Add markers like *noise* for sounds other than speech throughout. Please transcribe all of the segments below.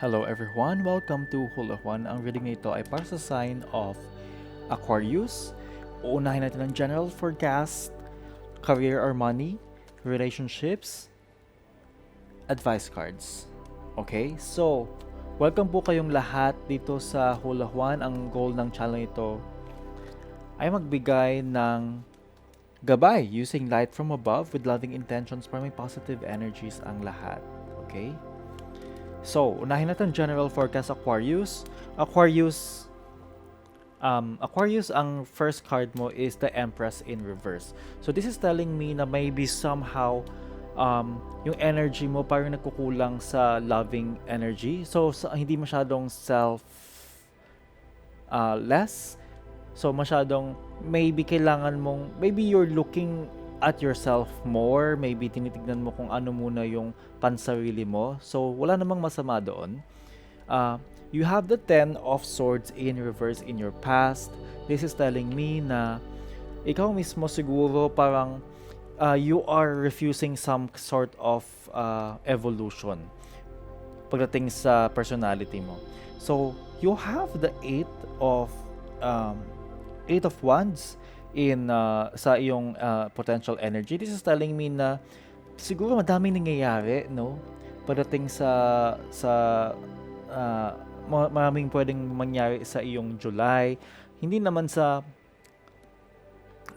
Hello everyone, welcome to Hula Juan. Ang reading na ito ay para sa sign of Aquarius. Uunahin natin ang general forecast, career or money, relationships, advice cards. Okay? So, welcome po kayong lahat dito sa Hula Juan. Ang goal ng channel ito ay magbigay ng gabay using light from above with loving intentions para may positive energies ang lahat. Okay? So, unahin natin general forecast Aquarius. Aquarius, um, Aquarius, ang first card mo is the Empress in reverse. So, this is telling me na maybe somehow um, yung energy mo parang nagkukulang sa loving energy. So, sa, hindi masyadong self uh, less. So, masyadong maybe kailangan mong, maybe you're looking at yourself more. Maybe tinitignan mo kung ano muna yung pansarili mo. So, wala namang masama doon. Uh, you have the Ten of Swords in reverse in your past. This is telling me na ikaw mismo siguro parang uh, you are refusing some sort of uh, evolution pagdating sa personality mo. So, you have the Eight of um, Eight of Wands in uh, sa iyong uh, potential energy. This is telling me na siguro madaming nangyayari, no? Pagdating sa sa uh, maraming pwedeng mangyari sa iyong July. Hindi naman sa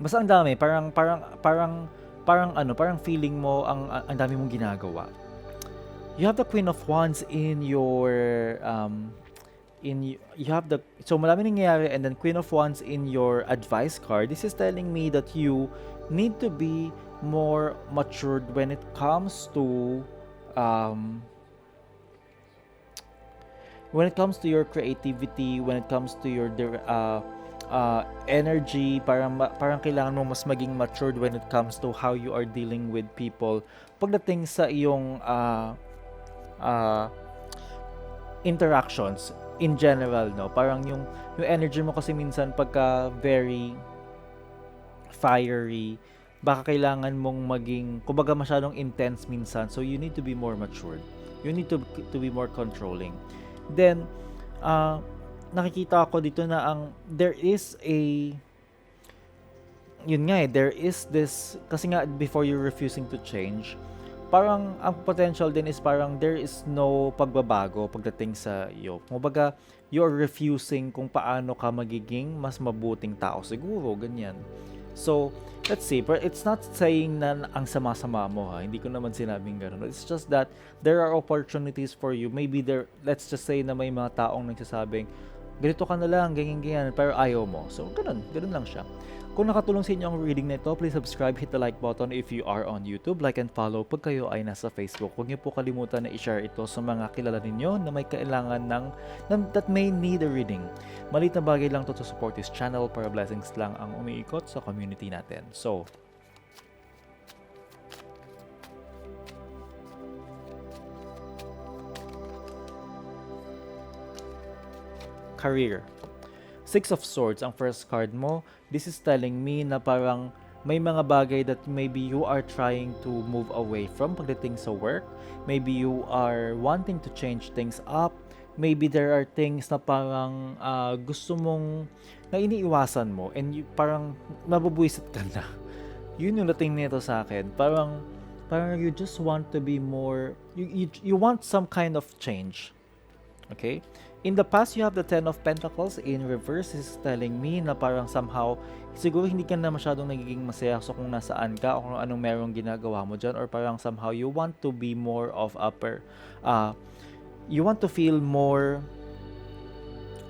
basta ang dami, parang parang parang parang ano, parang feeling mo ang ang dami mong ginagawa. You have the Queen of Wands in your um, in you have the so marami nangyayari and then Queen of Wands in your advice card. This is telling me that you need to be more matured when it comes to um, when it comes to your creativity, when it comes to your uh, uh, energy, parang, parang kailangan mo mas maging matured when it comes to how you are dealing with people. Pagdating sa iyong uh, uh, interactions, in general, no? Parang yung, yung energy mo kasi minsan pagka very fiery, baka kailangan mong maging, kumbaga masyadong intense minsan. So, you need to be more matured. You need to, to be more controlling. Then, uh, nakikita ako dito na ang, there is a, yun nga eh, there is this, kasi nga before you're refusing to change, parang ang potential din is parang there is no pagbabago pagdating sa iyo. Kumbaga, you're refusing kung paano ka magiging mas mabuting tao siguro, ganyan. So, let's see, but it's not saying na ang sama-sama mo ha. Hindi ko naman sinabing ganun. It's just that there are opportunities for you. Maybe there, let's just say na may mga taong nagsasabing, ganito ka na lang, ganyan-ganyan, pero ayaw mo. So, ganun, ganun lang siya. Kung nakatulong sa inyo ang reading na ito, please subscribe, hit the like button if you are on YouTube, like and follow pag kayo ay nasa Facebook. Huwag niyo po kalimutan na i-share ito sa mga kilala ninyo na may kailangan ng, that may need a reading. Malit na bagay lang to to support this channel para blessings lang ang umiikot sa community natin. So, career. Six of Swords ang first card mo. This is telling me na parang may mga bagay that maybe you are trying to move away from pagdating sa work. Maybe you are wanting to change things up. Maybe there are things na parang uh, gusto mong na iniiwasan mo and you, parang mabubuisit ka na. *laughs* Yun yung dating nito sa akin. Parang parang you just want to be more you, you, you want some kind of change. Okay? In the past, you have the Ten of Pentacles in reverse. Is telling me na parang somehow, siguro hindi ka na masyadong nagiging masaya so kung nasaan ka o kung anong merong ginagawa mo dyan or parang somehow you want to be more of upper, uh, you want to feel more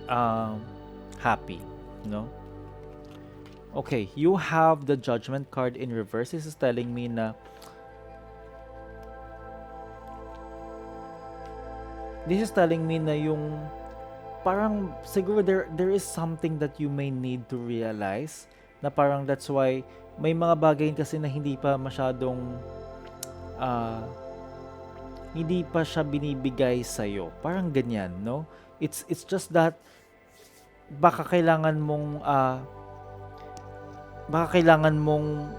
uh, happy, no? Okay, you have the Judgment card in reverse. Is telling me na this is telling me na yung parang siguro there there is something that you may need to realize na parang that's why may mga bagay kasi na hindi pa masyadong uh, hindi pa siya binibigay sa iyo. Parang ganyan, no? It's it's just that baka kailangan mong uh, baka kailangan mong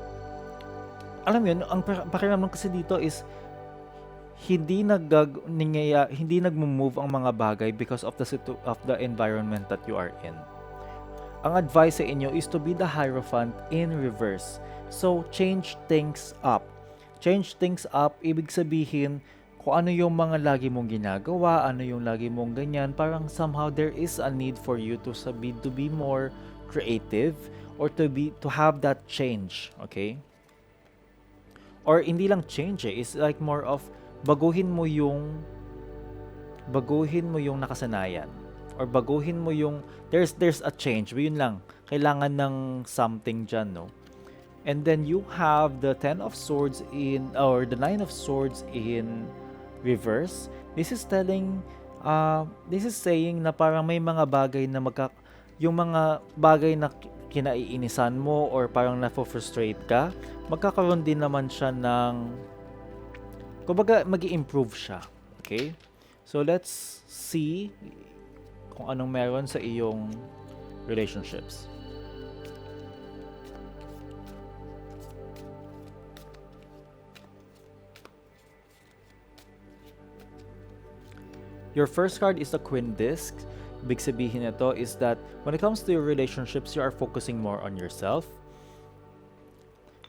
alam mo yun, ang pakiramdam kasi dito is hindi nagag ningaya, hindi nagmo-move ang mga bagay because of the situ- of the environment that you are in. Ang advice sa inyo is to be the hierophant in reverse. So, change things up. Change things up, ibig sabihin, kung ano yung mga lagi mong ginagawa, ano yung lagi mong ganyan, parang somehow there is a need for you to sabi to be more creative or to be to have that change, okay? Or hindi lang change eh, it's like more of baguhin mo yung baguhin mo yung nakasanayan or baguhin mo yung there's there's a change, yun lang. Kailangan ng something dyan, no? And then you have the 10 of swords in or the 9 of swords in reverse. This is telling uh, this is saying na parang may mga bagay na magka yung mga bagay na kinaiinisan mo or parang na-frustrate ka, magkakaroon din naman siya ng kumbaga magi improve siya. Okay? So let's see kung anong meron sa iyong relationships. Your first card is the Queen Disc. Big sabihin nito is that when it comes to your relationships, you are focusing more on yourself.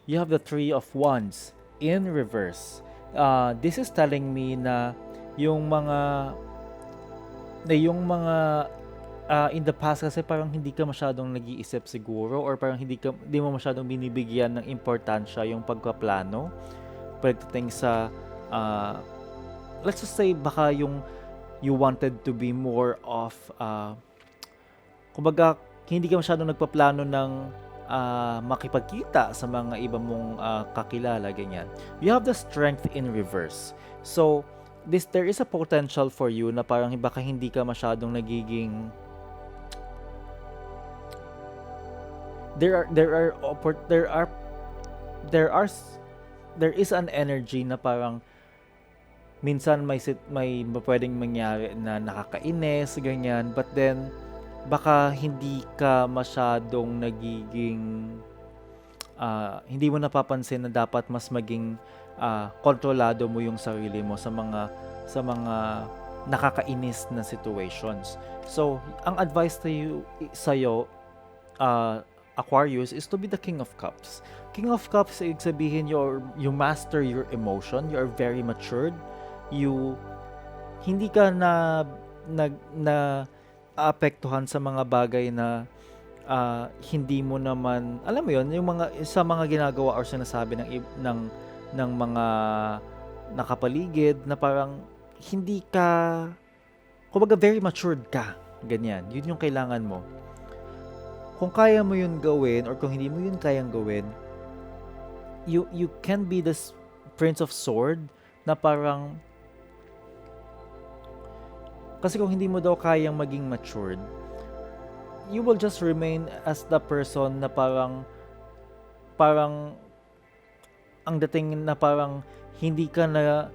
You have the Three of Wands in reverse. Uh, this is telling me na yung mga na yung mga uh, in the past kasi parang hindi ka masyadong nag-iisip siguro or parang hindi ka hindi mo masyadong binibigyan ng importansya yung pagpaplano pagdating sa uh, let's just say baka yung you wanted to be more of uh, kumbaga hindi ka masyadong nagpaplano ng uh, makipagkita sa mga iba mong uh, kakilala ganyan. You have the strength in reverse. So this there is a potential for you na parang baka hindi ka masyadong nagiging there are there are there are there are there is an energy na parang minsan may sit, may pwedeng mangyari na nakakainis ganyan. But then baka hindi ka masyadong nagiging ah, hindi mo napapansin na dapat mas maging ah, kontrolado mo yung sarili mo sa mga sa mga nakakainis na situations. So, ang advice to you sa'yo, uh, Aquarius, is to be the King of Cups. King of Cups, ibig sabihin, you're, you master your emotion, you are very matured, you, hindi ka na, na, na apektuhan sa mga bagay na uh, hindi mo naman, alam mo yon yung mga, sa mga ginagawa or sinasabi ng, ng, ng mga nakapaligid na parang hindi ka, kumbaga very matured ka. Ganyan. Yun yung kailangan mo. Kung kaya mo yun gawin or kung hindi mo yun kayang gawin, you you can be this Prince of Sword na parang kasi kung hindi mo daw kayang maging matured, you will just remain as the person na parang parang ang dating na parang hindi ka na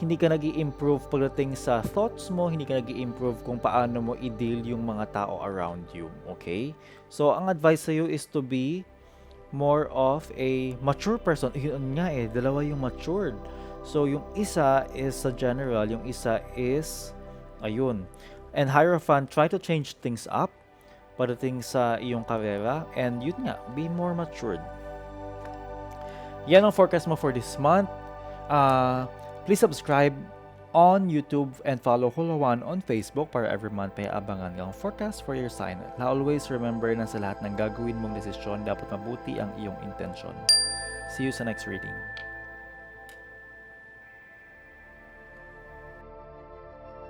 hindi ka nag improve pagdating sa thoughts mo, hindi ka nag improve kung paano mo i-deal yung mga tao around you. Okay? So, ang advice sa'yo is to be more of a mature person. Yun nga eh, dalawa yung matured. So, yung isa is sa general, yung isa is, ayun. And Hierophant, try to change things up pagdating sa iyong karera. And yun nga, be more matured. Yan ang forecast mo for this month. Uh, please subscribe on YouTube and follow Hulawan on Facebook para every month may abangan ang forecast for your sign. Na always remember na sa lahat ng gagawin mong desisyon, dapat mabuti ang iyong intention. See you sa next reading.